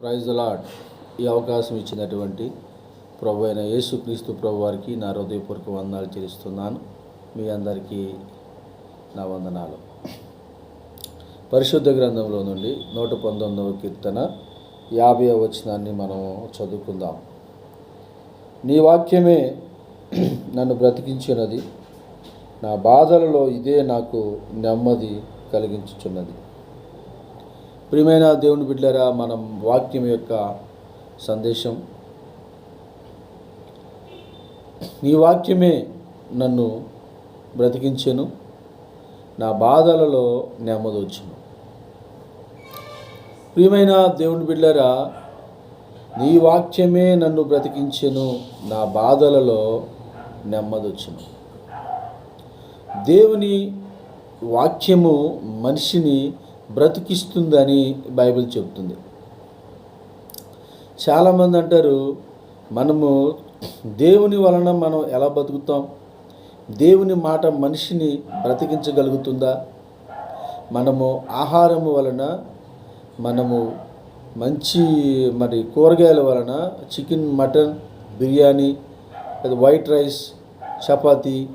Praise lord ఈ అవకాశం ఇచ్చినటువంటి ప్రభు అయిన యేసుక్రీస్తు ప్రభు వారికి నా హృదయపూర్వక వందనాలు చెల్లిస్తున్నాను. మీ అందరికీ నా వందనాలు. పరిశుద్ధ గ్రంథంలో నుండి నూట పంతొమ్మిదవ కీర్తన యాభై వచనాన్ని మనం చదువుకుందాం. నీ వాక్యమే నన్ను బ్రతికించినది. నా బాధలలో ఇదే నాకు నెమ్మది కలిగించుచున్నది. ప్రియమైన దేవుని బిడ్డరా మనం వాక్యం యొక్క సందేశం. నీ వాక్యమే నన్ను బ్రతికించెను నా బాధలలో నెమ్మది వచ్చును ప్రియమైన దేవుని బిడ్డరా నీ వాక్యమే నన్ను బ్రతికించెను నా బాధలలో నెమ్మది వచ్చును దేవుని వాక్యము మనిషిని బ్రతికిస్తుందని బైబిల్ చెబుతుంది చాలామంది అంటారు మనము దేవుని వలన మనం ఎలా బతుకుతాం? దేవుని మాట మనిషిని బ్రతికించగలుగుతుందా? మనము ఆహారము వలన మనము మంచి మరి కూరగాయల వలన చికెన్ మటన్ బిర్యానీ అది వైట్ రైస్ చపాతీ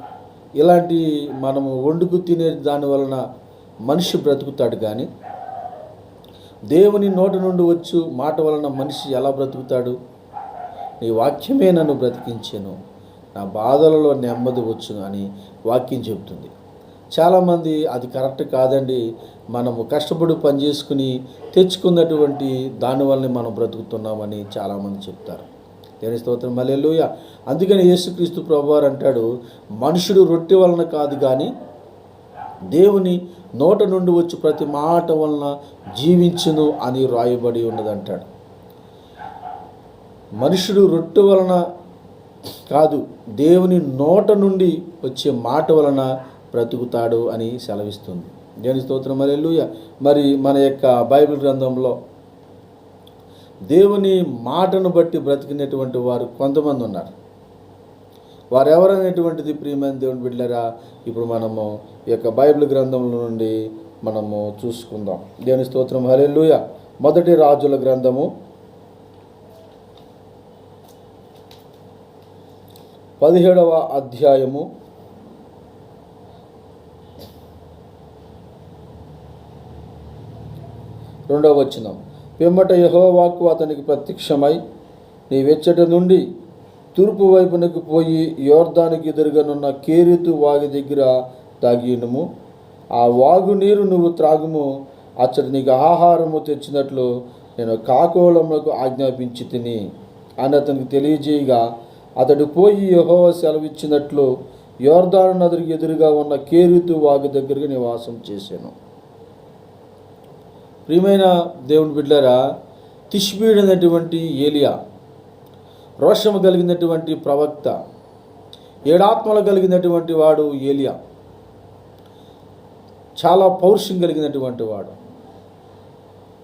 ఇలాంటి మనము వండుకు తినే దాని వలన మనిషి బ్రతుకుతాడు కానీ దేవుని నోటి నుండి వచ్చు మాట వలన మనిషి ఎలా బ్రతుకుతాడు? నీ వాక్యమే నన్ను బ్రతికించాను. నా బాధలలో నెమ్మది వచ్చును అని వాక్యం చెబుతుంది. చాలామంది అది కరెక్ట్ కాదండి. మనము కష్టపడి పని చేసుకుని తెచ్చుకున్నటువంటి దానివల్లనే మనం బ్రతుకుతున్నామని చాలామంది చెప్తారు. దేని స్తోత్రం. మల్లెలుయ అందుకని యేసుక్రీస్తు ప్రభువారు అంటాడు మనుషుడు రొట్టె వలన కాదు కానీ దేవుని నోట నుండి వచ్చి ప్రతి మాట వలన జీవించును అని రాయబడి ఉన్నదంటాడు. మనుషుడు రొట్టె వలన కాదు దేవుని నోట నుండి వచ్చే మాట వలన బ్రతుకుతాడు అని సెలవిస్తుంది. దేవుని స్తోత్రం. మరి మరి మన యొక్క బైబిల్ గ్రంథంలో దేవుని మాటను బట్టి బ్రతికినటువంటి వారు కొంతమంది ఉన్నారు. వారు ఎవరనేటువంటిది ప్రియమైన దేవుని బిడ్డరా ఇప్పుడు మనము ఈ యొక్క బైబిల్ గ్రంథంలో నుండి మనము చూసుకుందాం. దేవుని స్తోత్రం హల్లెలూయా. మొదటి రాజుల గ్రంథము. పదిహేడవ అధ్యాయము. రెండవ వచనం. పిమ్మట యహోవాకు అతనికి ప్రత్యక్షమై నీ వెచ్చట నుండి తూర్పు వైపునకు పోయి యోర్దానికి ఎదురుగానున్న కేరితు వాగు దగ్గర తాగినము ఆ వాగు నీరు నువ్వు త్రాగుము అతడు నీకు ఆహారము తెచ్చినట్లు నేను కాకోళములకు ఆజ్ఞాపించి తిని అని అతనికి తెలియజేయగా అతడు పోయి యహోవ సెలవిచ్చినట్లు యోర్దాను నదికి ఎదురుగా ఉన్న కేరితు వాగు దగ్గరికి నివాసం చేశాను. ప్రియమైన దేవుని బిడ్డరా తిష్బీడైనటువంటి ఏలియా రోషము కలిగినటువంటి ప్రవక్త ఏడాత్మలు కలిగినటువంటి వాడు ఏలియా. చాలా పౌరుషం కలిగినటువంటి వాడు.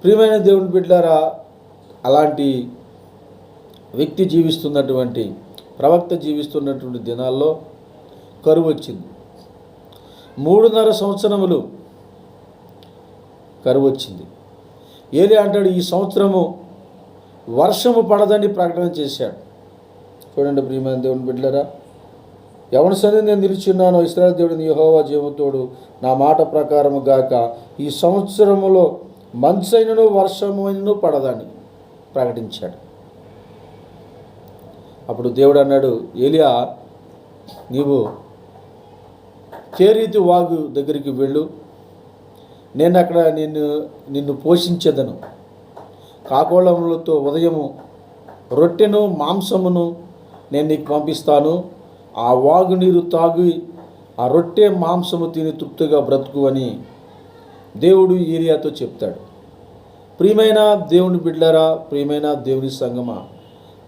ప్రియమైన దేవుని బిడ్డారా అలాంటి వ్యక్తి జీవిస్తున్నటువంటి ప్రవక్త జీవిస్తున్నటువంటి దినాల్లో కరువు వచ్చింది. మూడున్నర సంవత్సరములు కరువు వచ్చింది. ఏది అంటాడు ఈ సంవత్సరము వర్షము పడదని ప్రకటన చేశాడు. చూడండి ప్రియమైన దేవుని బిడ్డలరా. ఎవరి సరే నేను నిలిచున్నానో ఇస్రాయల్ దేవుడిని యహోవా జీవతోడు నా మాట ప్రకారము గాక ఈ సంవత్సరములో మంచైనను వర్షమైనను పడదని ప్రకటించాడు. అప్పుడు దేవుడు అన్నాడు ఏలియా నీవు కేరీతి వాగు దగ్గరికి వెళ్ళు. నేను అక్కడ నిన్ను నిన్ను పోషించేదను. కాకోళములతో ఉదయము రొట్టెను మాంసమును నేను నీకు పంపిస్తాను. ఆ వాగు నీరు తాగి ఆ రొట్టె మాంసము తిని తృప్తిగా బ్రతుకు అని దేవుడు ఏరియాతో చెప్తాడు. ప్రియమైన దేవుని బిడ్డరా ప్రియమైన దేవుని సంగమా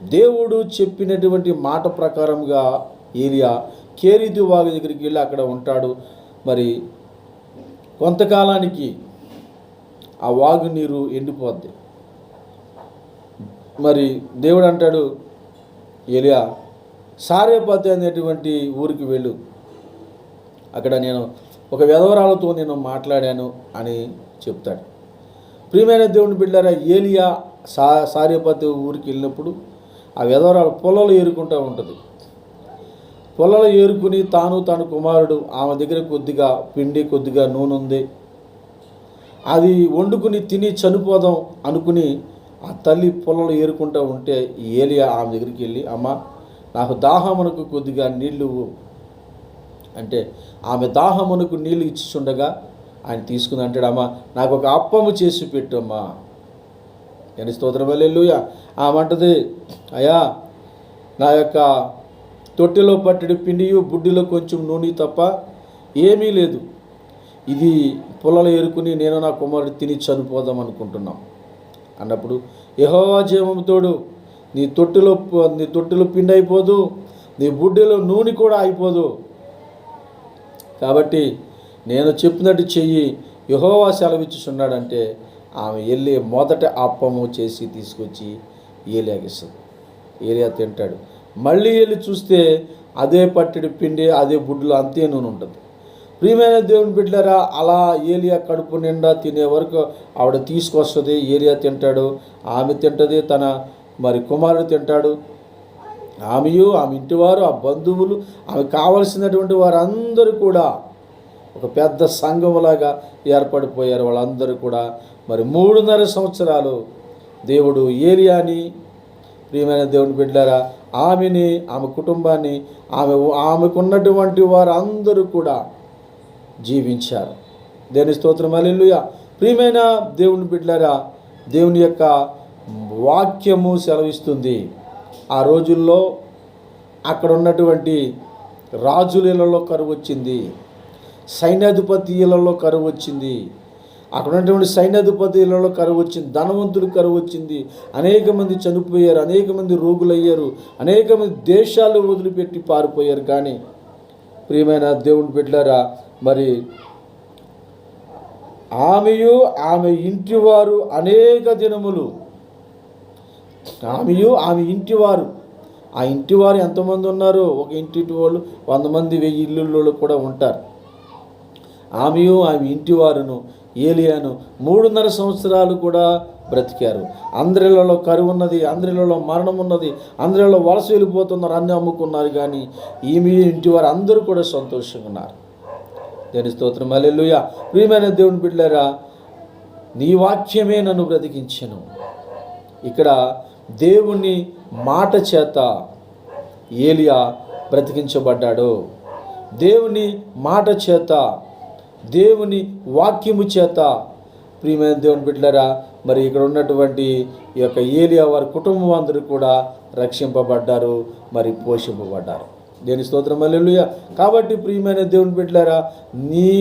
దేవుడు చెప్పినటువంటి మాట ప్రకారంగా ఏరియా కేరీదు వాగు దగ్గరికి వెళ్ళి అక్కడ ఉంటాడు. మరి కొంతకాలానికి ఆ వాగు నీరు ఎండిపోద్ది. మరి దేవుడు అంటాడు ఏలియా సారేపతి అనేటువంటి ఊరికి వెళ్ళు. అక్కడ నేను ఒక విధవరాలతో నేను మాట్లాడాను అని చెప్తాడు. ప్రియమైన దేవుని బిడ్డారా ఏలియా సా సారేపతి ఊరికి వెళ్ళినప్పుడు ఆ విధవరాలు పొలాలు ఏరుకుంటూ ఉంటుంది. పొలాలు ఏరుకుని తాను తన కుమారుడు ఆమె దగ్గర కొద్దిగా పిండి కొద్దిగా నూనె ఉంది. అది వండుకుని తిని చనిపోదాం అనుకుని ఆ తల్లి పొలంలో ఏరుకుంటూ ఉంటే ఈ ఏలియా ఆమె దగ్గరికి వెళ్ళి అమ్మ నాకు దాహమునకు కొద్దిగా నీళ్ళు అంటే ఆమె దాహమునకు నీళ్ళు ఇచ్చిచుండగా ఆయన తీసుకుని అంటాడు అమ్మ నాకు ఒక అప్పము చేసి పెట్టమ్మా. అమ్మా అని స్తోత్రం ఆమె అంటది అయ్యా నా యొక్క తొట్టెలో పట్టడి పిండియు బుడ్డిలో కొంచెం నూనె తప్ప ఏమీ లేదు. ఇది పొలాలు ఏరుకుని నేను నా కుమారుడు తిని చనిపోదాం అనుకుంటున్నాం. అన్నప్పుడు యహోవా జీవముతోడు నీ తొట్టిలో నీ తొట్టిలో పిండి అయిపోదు నీ బుడ్డిలో నూనె కూడా అయిపోదు. కాబట్టి నేను చెప్పినట్టు చెయ్యి యహోవా సెలవిచ్చుచున్నాడంటే ఆమె వెళ్ళి మొదట అప్పము చేసి తీసుకొచ్చి ఏలియాకిస్తుంది ఏలియా తింటాడు. మళ్ళీ వెళ్ళి చూస్తే అదే పట్టెడు పిండి అదే బుడ్డులో అంతే నూనె ఉంటుంది. ప్రియమైన దేవుని బిడ్డరా అలా ఏలియా కడుపు నిండా తినే వరకు ఆవిడ తీసుకొస్తుంది ఏలియా తింటాడు ఆమె తింటుంది తన మరి కుమారుడు తింటాడు. ఆమెయు ఆమె ఇంటివారు ఆ బంధువులు ఆమె కావలసినటువంటి వారందరూ కూడా ఒక పెద్ద సంఘములాగా ఏర్పడిపోయారు. వాళ్ళందరూ కూడా మరి మూడున్నర సంవత్సరాలు దేవుడు ఏలియాని ప్రియమైన దేవుని బిడ్డారా ఆమెని ఆమె కుటుంబాన్ని ఆమె ఆమెకున్నటువంటి వారందరూ కూడా జీవించారు. దేని స్తోత్రం అల్లెలుయ ప్రియమైన దేవుని బిడ్డలారా దేవుని యొక్క వాక్యము సెలవిస్తుంది. ఆ రోజుల్లో అక్కడ ఉన్నటువంటి రాజులలో కరువు వచ్చింది. సైన్యాధిపతిలలో కరువు వచ్చింది. అక్కడ ఉన్నటువంటి సైన్యాధిపతిలలో కరువు వచ్చింది. ధనవంతులు కరువు వచ్చింది. అనేక మంది చనిపోయారు అనేక మంది రోగులయ్యారు అనేక మంది దేశాలు వదిలిపెట్టి పారిపోయారు. కానీ ప్రియమైన దేవుని బిడ్డారా మరి ఆమెయు ఆమె ఇంటివారు అనేక దినములు. ఆమెయు ఆమె ఇంటివారు. ఆ ఇంటివారు ఎంతమంది ఉన్నారు? ఒక ఇంటి వాళ్ళు వంద మంది వెయ్యి ఇల్లుల్లో కూడా ఉంటారు. ఆమెయు ఆమె ఇంటివారును ఏలియాను మూడున్నర సంవత్సరాలు కూడా బ్రతికారు. అందరిలో కరువు ఉన్నది అందరిలో మరణం ఉన్నది అందరిలో వలస వెళ్ళిపోతున్నారు అన్ని అమ్ముకున్నారు. కానీ ఈమె ఇంటివారు అందరూ కూడా సంతోషంగా ఉన్నారు. దేని స్తోత్రం. అల్లెలుయ ప్రియమైన దేవుని బిడ్డలారా నీ వాక్యమే నన్ను బ్రతికించను. ఇక్కడ దేవుని మాట చేత ఏలియా బ్రతికించబడ్డాడు. దేవుని మాట చేత దేవుని వాక్యము చేత ప్రియమైన దేవుని బిడ్డలారా మరి ఇక్కడ ఉన్నటువంటి ఈ యొక్క ఏలియా వారి కుటుంబం అందరూ కూడా రక్షింపబడ్డారు మరి పోషింపబడ్డారు. దేని స్తోత్రం? అల్లెలుయ కాబట్టి ప్రియమైన దేవుని బిడ్డలారా నీ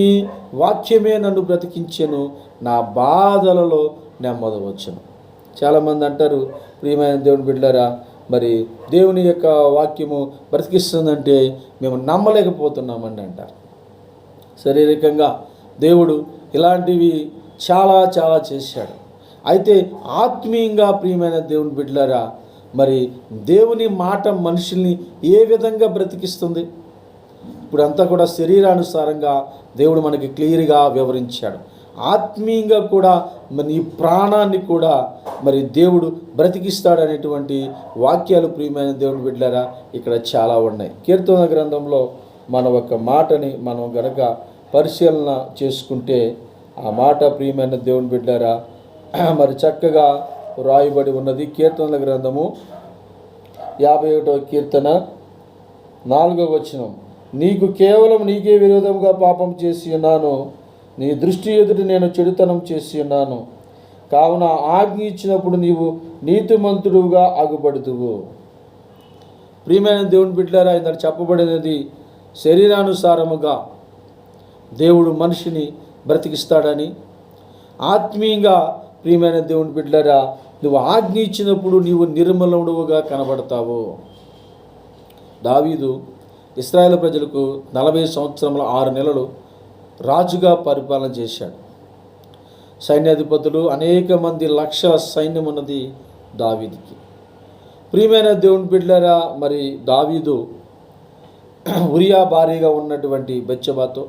వాక్యమే నన్ను బ్రతికించెను నా బాధలలో నెమ్మదవచ్చును. చాలామంది అంటారు ప్రియమైన దేవుని బిడ్డారా మరి దేవుని యొక్క వాక్యము బ్రతికిస్తుందంటే మేము నమ్మలేకపోతున్నామండి అంటారు. శారీరకంగా దేవుడు ఇలాంటివి చాలా చాలా చేశాడు. అయితే ఆత్మీయంగా ప్రియమైన దేవుని బిడ్డలారా మరి దేవుని మాట మనుషుల్ని ఏ విధంగా బ్రతికిస్తుంది? ఇప్పుడంతా కూడా శరీరానుసారంగా దేవుడు మనకి క్లియర్గా వివరించాడు. ఆత్మీయంగా కూడా మరి ఈ ప్రాణాన్ని కూడా మరి దేవుడు బ్రతికిస్తాడు అనేటువంటి వాక్యాలు ప్రియమైన దేవుని బిడ్డారా ఇక్కడ చాలా ఉన్నాయి. కీర్తన గ్రంథంలో మన ఒక మాటని మనం గనక పరిశీలన చేసుకుంటే ఆ మాట ప్రియమైన దేవుని బిడ్డారా మరి చక్కగా రాయబడి ఉన్నది. కీర్తనల గ్రంథము యాభై ఒకటో కీర్తన నాలుగవ వచనం. నీకు కేవలం నీకే విరోధంగా పాపం చేసి ఉన్నాను. నీ దృష్టి ఎదుట నేను చెడుతనం చేసి ఉన్నాను. కావున ఆజ్ఞ ఇచ్చినప్పుడు నీవు నీతిమంతుడుగా ఆగుపడుతువు ప్రియమైన దేవుని బిడ్డారా ఇందాక చెప్పబడినది శరీరానుసారముగా దేవుడు మనిషిని బ్రతికిస్తాడని ఆత్మీయంగా ప్రియమైన దేవుని బిడ్డలారా నువ్వు ఆజ్ఞ ఇచ్చినప్పుడు నీవు నిర్మలముడుగా కనబడతావు. దావీదు ఇస్రాయేల్ ప్రజలకు నలభై సంవత్సరముల ఆరు నెలలు రాజుగా పరిపాలన చేశాడు. సైన్యాధిపతులు అనేక మంది లక్షల సైన్యం ఉన్నది దావీదికి. ప్రియమైన దేవుని బిడ్డలారా మరి దావీదు ఉరియా భారీగా ఉన్నటువంటి బెచ్చబాతో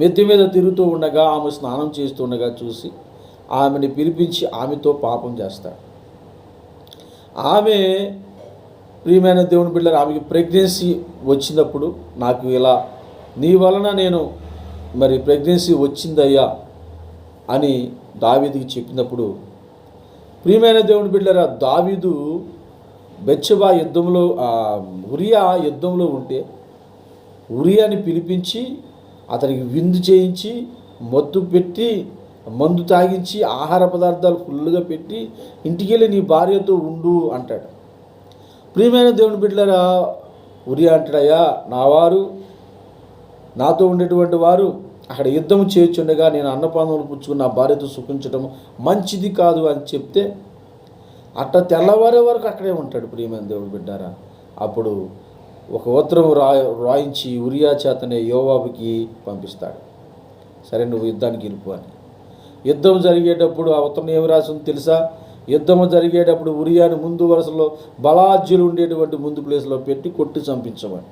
మెత్తి మీద తిరుగుతూ ఉండగా ఆమె స్నానం చేస్తుండగా చూసి ఆమెని పిలిపించి ఆమెతో పాపం చేస్తాడు ఆమె ప్రియమైన దేవుని బిడ్డలు ఆమెకి ప్రెగ్నెన్సీ వచ్చినప్పుడు నాకు ఇలా నీ వలన నేను మరి ప్రెగ్నెన్సీ వచ్చిందయ్యా అని దావీదుకి చెప్పినప్పుడు ప్రియమైన దేవుని బిడ్డరా దావీదు బెచ్చబా యుద్ధంలో ఉరియా యుద్ధంలో ఉంటే ఉరియాని పిలిపించి అతనికి విందు చేయించి మత్తు పెట్టి మందు తాగించి ఆహార పదార్థాలు ఫుల్గా పెట్టి ఇంటికి వెళ్ళి నీ భార్యతో ఉండు అంటాడు. ప్రియమైన దేవుని బిడ్డలరా ఉరియా అంటాడయ్యా నా వారు నాతో ఉండేటువంటి వారు అక్కడ యుద్ధం చేయొచ్చుండగా నేను అన్నపానములు పుచ్చుకుని నా భార్యతో సుఖించడం మంచిది కాదు అని చెప్తే అట్ట తెల్లవారే వరకు అక్కడే ఉంటాడు ప్రియమైన దేవుడు బిడ్డారా అప్పుడు ఒక ఉత్తరం రా రాయించి ఉరియా చేతనే యోవాబుకి పంపిస్తాడు. సరే నువ్వు యుద్ధానికి వెళ్ళిపో అని. యుద్ధం జరిగేటప్పుడు ఆ ఉత్తరం ఏమి రాసింది తెలుసా? యుద్ధం జరిగేటప్పుడు ఉరియాని ముందు వరుసలో బలాజ్యులు ఉండేటువంటి ముందు ప్లేస్లో పెట్టి కొట్టి చంపించమని.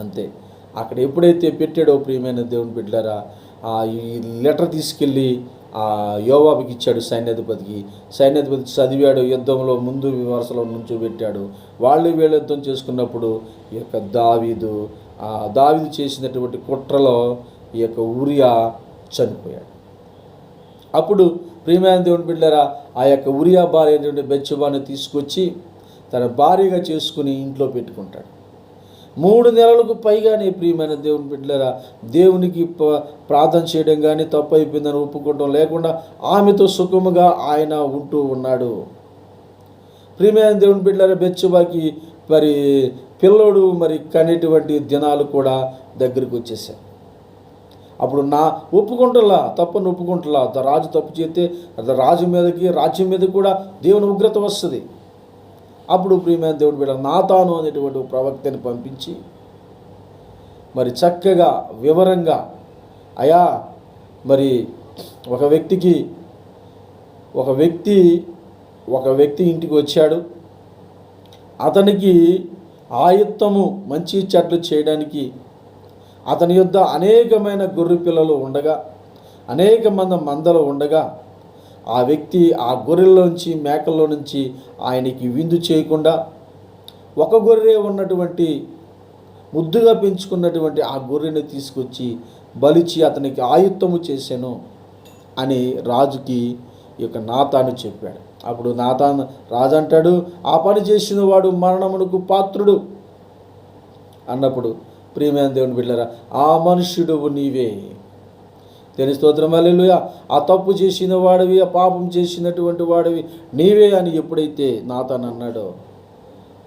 అంతే. అక్కడ ఎప్పుడైతే పెట్టాడో ప్రియమైన దేవుని బిడ్డారా ఆ ఈ లెటర్ తీసుకెళ్ళి ఆ యోవాబుకి ఇచ్చాడు సైన్యాధిపతికి. సైన్యాధిపతి చదివాడు యుద్ధంలో ముందు వరుసలో నుంచో పెట్టాడు. వాళ్ళు వీళ్ళు యుద్ధం చేసుకున్నప్పుడు ఈ యొక్క దావీదు ఆ దావీదు చేసినటువంటి కుట్రలో ఈ యొక్క ఉరియా చనిపోయాడు. అప్పుడు ప్రియమైన దేవుని బిడ్డారా ఆ యొక్క ఉరియా భార్య అయినటువంటి బెచ్చబాని తీసుకొచ్చి తన భార్యగా చేసుకుని ఇంట్లో పెట్టుకుంటాడు. మూడు నెలలకు పైగానే ప్రియమైన దేవుని బిడ్డలారా దేవునికి ప్రార్థన చేయడం కానీ తప్పు అయిపోయిందని ఒప్పుకోవడం లేకుండా ఆమెతో సుఖముగా ఆయన ఉంటూ ఉన్నాడు. ప్రియమైన దేవుని బిడ్డలరా బెచ్చుబాకి మరి పిల్లోడు మరి కనేటువంటి దినాలు కూడా దగ్గరికి వచ్చేసాయి అప్పుడు నా ఒప్పుకుంటలా తప్పని ఒప్పుకుంటలా. రాజు తప్పు చేస్తే అది రాజు మీదకి రాజ్యం మీద కూడా దేవుని ఉగ్రత వస్తుంది. అప్పుడు ప్రియమైన దేవుడు బిడ్డ నాతాను అనేటువంటి ప్రవక్తని పంపించి మరి చక్కగా వివరంగా అయా మరి ఒక వ్యక్తికి ఒక వ్యక్తి ఒక వ్యక్తి ఇంటికి వచ్చాడు. అతనికి ఆయుత్తము మంచి చెట్లు చేయడానికి అతని యొద్ద అనేకమైన గొర్రె పిల్లలు ఉండగా అనేక మంది మందలు ఉండగా ఆ వ్యక్తి ఆ గొర్రెల్లోంచి మేకల్లో నుంచి ఆయనకి విందు చేయకుండా ఒక గొర్రె ఉన్నటువంటి ముద్దుగా పెంచుకున్నటువంటి ఆ గొర్రెని తీసుకొచ్చి బలిచి అతనికి ఆయుత్తము చేశాను అని రాజుకి ఈ యొక్క నాతాను చెప్పాడు. అప్పుడు నాతాన్ రాజు అంటాడు ఆ పని చేసిన వాడు మరణమునకు పాత్రుడు అన్నప్పుడు ప్రియమైన దేవుని బిడ్డరా ఆ మనుష్యుడు నీవే. దేని స్తోత్రం అల్లెలుయా ఆ తప్పు చేసిన వాడివి ఆ పాపం చేసినటువంటి వాడివి నీవే అని ఎప్పుడైతే నాతాను అన్నాడో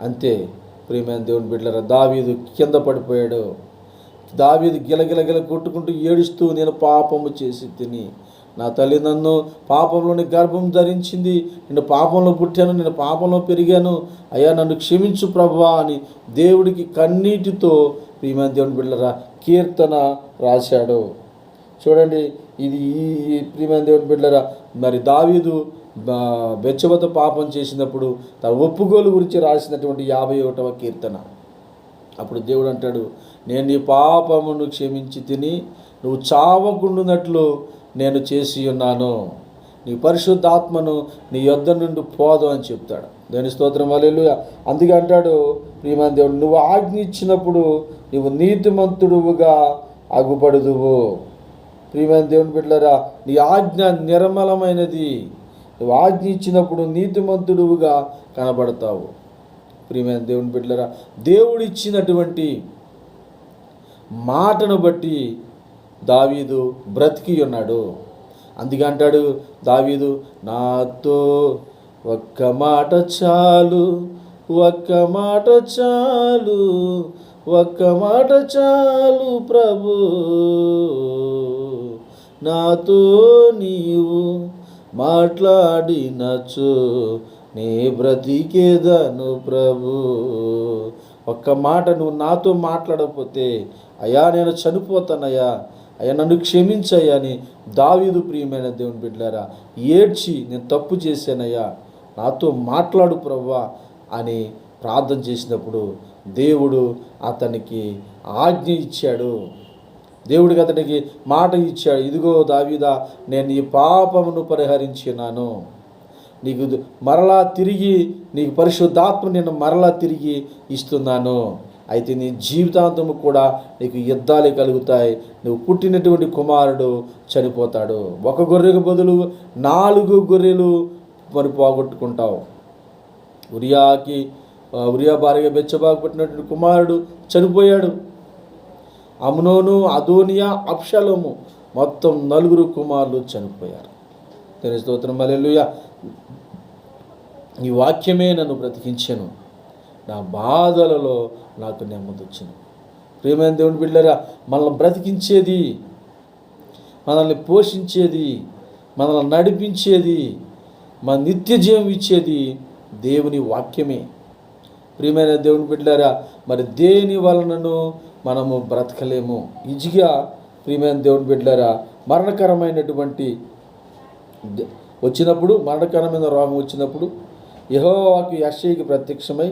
అంతే ప్రియమైన దేవుని బిడ్డరా దావీదు కింద పడిపోయాడు. దావీదు గిలగిలగిల కొట్టుకుంటూ ఏడుస్తూ నేను పాపము చేసి తిని నా తల్లి నన్ను పాపంలోని గర్భం ధరించింది. నేను పాపంలో పుట్టాను నేను పాపంలో పెరిగాను. అయ్యా నన్ను క్షమించు ప్రభా అని దేవుడికి కన్నీటితో ప్రియమైన దేవుని బిడ్డరా కీర్తన రాశాడు. చూడండి ఇది ఈ ప్రియమైన దేవుని బిడ్డరా మరి దావీదు బెచ్చవత పాపం చేసినప్పుడు తన ఒప్పుగోలు గురించి రాసినటువంటి యాభై ఒకటవ కీర్తన. అప్పుడు దేవుడు అంటాడు నేను నీ పాపమును క్షమించి తిని నువ్వు చావకుండునట్లు నేను చేసి ఉన్నాను. నీ పరిశుద్ధాత్మను నీ యొద్ద నుండి పోదు అని చెప్తాడు. దేని స్తోత్రం వాళ్ళు అందుకే అంటాడు ప్రియమైన దేవుడు నువ్వు ఆజ్ఞ ఇచ్చినప్పుడు నువ్వు నీతిమంతుడువుగా అగుపడుదువు. ప్రియమైన దేవుని బిడ్డలారా నీ ఆజ్ఞ నిర్మలమైనది. నువ్వు ఆజ్ఞ ఇచ్చినప్పుడు నీతిమంతుడువుగా కనబడతావు. ప్రియమైన దేవుని బిడ్డలరా దేవుడు ఇచ్చినటువంటి మాటను బట్టి దావీదు బ్రతికి ఉన్నాడు అందుకే అంటాడు దావీదు నాతో ఒక్క మాట చాలు ఒక్క మాట చాలు ఒక్క మాట చాలు ప్రభు. నాతో నీవు మాట్లాడినచో నీ బ్రతికేదను ప్రభు. ఒక్క మాట నువ్వు నాతో మాట్లాడకపోతే అయ్యా నేను చనిపోతానయ్యా. అయ్యా నన్ను క్షమించయ్యా అని దావీదు ప్రియమైన దేవుని బిడ్డారా ఏడ్చి నేను తప్పు చేశానయ్యా. నాతో మాట్లాడు ప్రవ్వా అని ప్రార్థన చేసినప్పుడు దేవుడు అతనికి ఆజ్ఞ ఇచ్చాడు. దేవుడికి అతనికి మాట ఇచ్చాడు. ఇదిగో దావీదా నేను ఈ పాపమును పరిహరించినాను. నీకు మరలా తిరిగి నీకు పరిశుద్ధాత్మ నేను మరలా తిరిగి ఇస్తున్నాను. అయితే నీ జీవితాంతము కూడా నీకు యుద్ధాలు కలుగుతాయి. నువ్వు పుట్టినటువంటి కుమారుడు చనిపోతాడు. ఒక గొర్రెకు బదులు నాలుగు గొర్రెలు మరి పోగొట్టుకుంటావు. ఉరియాకి ఉరియా భార్యగా బెచ్చబాకు పుట్టినటువంటి కుమారుడు చనిపోయాడు. అమ్నోను అదోనియా అప్షలోము మొత్తం నలుగురు కుమారులు చనిపోయారు. తెలిసి స్తోత్రం. మల్లెలుయ ఈ వాక్యమే నన్ను బ్రతికించాను. నా బాధలలో నాకు నెమ్మది వచ్చింది ప్రియమైన దేవుని బిడ్డరా మనల్ని బ్రతికించేది మనల్ని పోషించేది మనల్ని నడిపించేది మన నిత్య జీవం ఇచ్చేది దేవుని వాక్యమే. ప్రియమైన దేవుని బిడ్డారా మరి దేని వలనను మనము బ్రతకలేము? ఈజీగా ప్రియమైన దేవుని బిడ్డారా మరణకరమైనటువంటి వచ్చినప్పుడు మరణకరమైన రోగం వచ్చినప్పుడు యహోవాకి యశ్ఐకి ప్రత్యక్షమై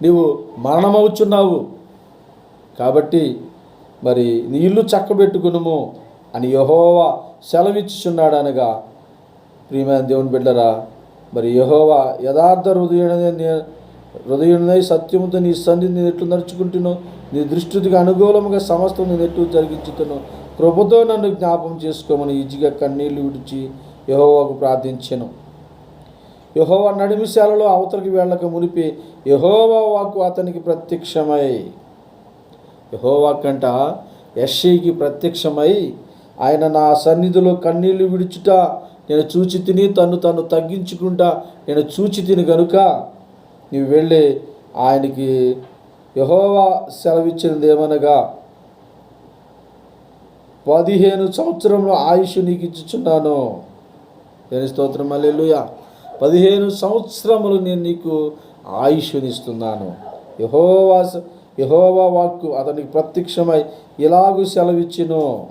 నీవు మరణమవుచున్నావు. కాబట్టి మరి నీ ఇల్లు చక్కబెట్టుకునుము అని యహోవా సెలవిచ్చుచున్నాడు అనగా ప్రియమైన దేవుని బిడ్డరా మరి యహోవా యథార్థ హృదయుడనే హృదయుడనై సత్యముతో నీ సన్నిధిని నేను ఎట్లు నడుచుకుంటున్నావు నీ దృష్టికి అనుకూలముగా సమస్తం నేను ఎట్లు జరిగించుతున్నావు కృపతో నన్ను జ్ఞాపం చేసుకోమని ఈజీగా కన్నీళ్ళు విడిచి యహోవాకు ప్రార్థించెను. యహోవా నడిమిశాలలో అవతలికి వెళ్ళక మునిపి యహోవా వాకు అతనికి ప్రత్యక్షమై. యహోవా కంట యశ్షీకి ప్రత్యక్షమై ఆయన నా సన్నిధిలో కన్నీళ్ళు విడుచుట నేను చూచి తిని తను తను తగ్గించుకుంటా నేను చూచి తిని గనుక నీవు వెళ్ళి ఆయనకి యహోవా సెలవిచ్చినది ఏమనగా పదిహేను సంవత్సరంలో ఆయుష్ నీకు ఇచ్చుచున్నాను. దేని స్తోత్రం అల్లెలుయా పదిహేను సంవత్సరములు నేను నీకు ఆయుష్నిస్తున్నాను. యహోవా యహోవా వాక్కు అతనికి ప్రత్యక్షమై ఇలాగూ సెలవిచ్చును.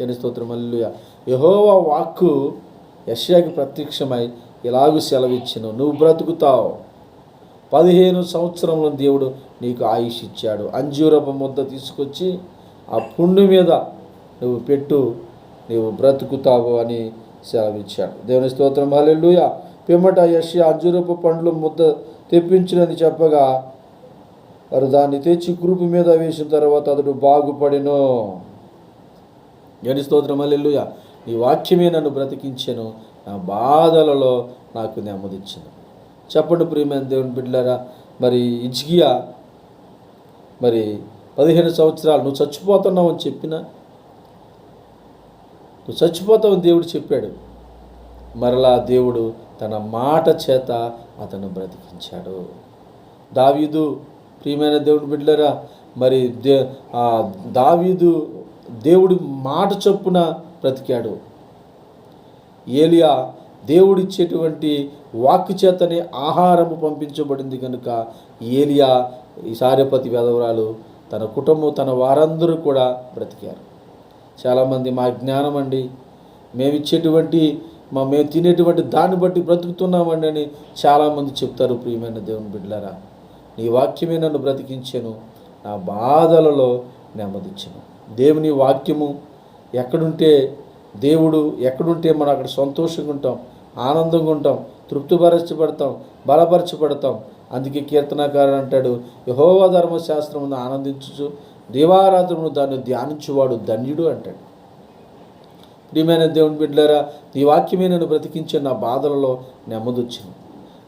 దేని స్తోత్రం అల్లెలుయ యహోవా వాక్కు యశ్యాకి ప్రత్యక్షమై ఇలాగూ సెలవిచ్చును. నువ్వు బ్రతుకుతావు. పదిహేను సంవత్సరముల దేవుడు నీకు ఆయుష్ ఇచ్చాడు అంజూరపు ముద్ద తీసుకొచ్చి ఆ పుండు మీద నువ్వు పెట్టు నువ్వు బ్రతుకుతావు అని సెలవిచ్చాడు దేవుని స్తోత్రం. హల్లెలూయా. పిమ్మట యశ అంజూరపు పండ్లు ముద్ద తెప్పించినని చెప్పగా వారు దాన్ని తెచ్చి గ్రూపు మీద వేసిన తర్వాత అతడు బాగుపడెను. దేవుని స్తోత్రం. హల్లెలూయా. నీ వాక్యమే నన్ను బ్రతికించాను. నా బాధలలో నాకు నెమ్మదిచ్చెను. చెప్పండి ప్రియమైన దేవుని బిడ్డలారా మరి ఇజ్గియా మరి పదిహేను సంవత్సరాలు నువ్వు చచ్చిపోతున్నావు అని చెప్పినా నువ్వు చచ్చిపోతావు దేవుడు చెప్పాడు. మరలా దేవుడు తన మాట చేత అతను బ్రతికించాడు. దావీదు ప్రియమైన దేవుడు బిడ్డలరా మరి దే ఆ దావీదు దేవుడి మాట చొప్పున బ్రతికాడు. ఏలియా దేవుడిచ్చేటువంటి వాక్కు చేతనే ఆహారము పంపించబడింది కనుక ఏలియా ఈ సార్యపతి వెదవరాలు తన కుటుంబం తన వారందరూ కూడా బ్రతికారు. చాలామంది మా జ్ఞానం అండి. మేము ఇచ్చేటువంటి మా మేము తినేటువంటి దాన్ని బట్టి బ్రతుకుతున్నామండి అని చాలామంది చెప్తారు ప్రియమైన దేవుని బిడ్డలారా. నీ వాక్యమే నన్ను బ్రతికించాను. నా బాధలలో నెమ్మదించను. దేవుని వాక్యము ఎక్కడుంటే దేవుడు ఎక్కడుంటే మనం అక్కడ సంతోషంగా ఉంటాం ఆనందంగా ఉంటాం తృప్తిపరచబడతాం బలపరచబడతాం. అందుకే కీర్తనాకారుడు అంటాడు యహోవ ధర్మశాస్త్రం ఆనందించు దేవారాత్రమును దాన్ని ధ్యానించేవాడు ధన్యుడు అంటాడు. ప్రియమైన దేవుని బిడ్డలారా నీ వాక్యమే నన్ను బ్రతికించే నా బాధలలో నెమ్మదొచ్చింది.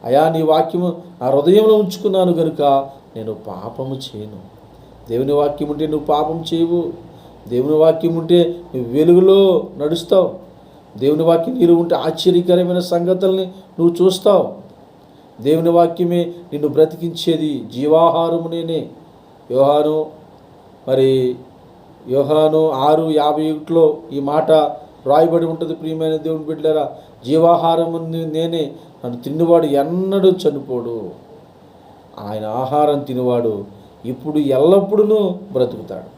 అయా నీ వాక్యము నా హృదయంలో ఉంచుకున్నాను కనుక నేను పాపము చేయను. దేవుని వాక్యం ఉంటే నువ్వు పాపం చేయవు. దేవుని వాక్యం ఉంటే నువ్వు వెలుగులో నడుస్తావు. దేవుని వాక్యం నీరు ఉంటే ఆశ్చర్యకరమైన సంగతుల్ని నువ్వు చూస్తావు. దేవుని వాక్యమే నిన్ను బ్రతికించేది జీవాహారము నేనే. వ్యవహారం మరి యోహాను ఆరు యాభై ఒకటిలో ఈ మాట రాయబడి ఉంటుంది ప్రియమైన దేవుని బిడ్డలారా. జీవాహారము నేనే నన్ను తిన్నవాడు ఎన్నడూ చనిపోడు. ఆయన ఆహారం తినేవాడు ఇప్పుడు ఎల్లప్పుడూ బ్రతుకుతాడు.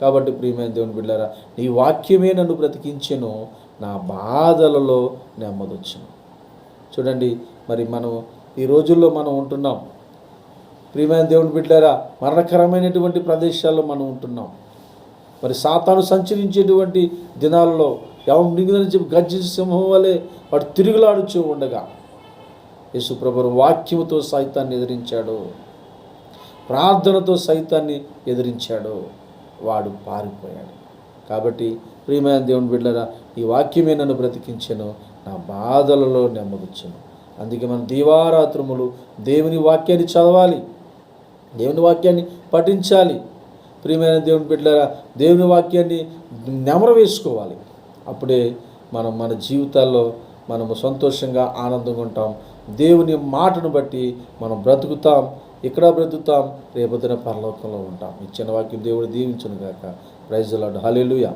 కాబట్టి ప్రియమైన దేవుని బిడ్డారా నీ వాక్యమే నన్ను బ్రతికించెను నా బాధలలో నెమ్మదొచ్చును. చూడండి మరి మనం ఈ రోజుల్లో మనం ఉంటున్నాం. ప్రియమైన దేవుని బిడ్డారా మరణకరమైనటువంటి ప్రదేశాల్లో మనం ఉంటున్నాం. మరి సాతాను సంచరించేటువంటి దినాలలో ఎవరు మిగిలిన చెప్పి సింహం వలె వాడు తిరుగులాడుచూ ఉండగా యేసుప్రభు వాక్యముతో సైతాన్ని ఎదిరించాడు. ప్రార్థనతో సైతాన్ని ఎదిరించాడు. వాడు పారిపోయాడు. కాబట్టి ప్రియమైన దేవుని బిడ్డరా ఈ వాక్యమే నన్ను బ్రతికించను నా బాధలలో నెమ్మదిచ్చును అందుకే మనం దీవారాత్రములు దేవుని వాక్యాన్ని చదవాలి. దేవుని వాక్యాన్ని పఠించాలి. ప్రియమైన దేవుని బిడ్డలారా దేవుని వాక్యాన్ని నెమర వేసుకోవాలి. అప్పుడే మనం మన జీవితాల్లో మనము సంతోషంగా ఆనందంగా ఉంటాం. దేవుని మాటను బట్టి మనం బ్రతుకుతాం. ఇక్కడ బ్రతుకుతాం? రేపొద్దున పరలోకంలో ఉంటాం. ఇచ్చిన వాక్యం దేవుడు దీవించును గాక. Praise lord hallelujah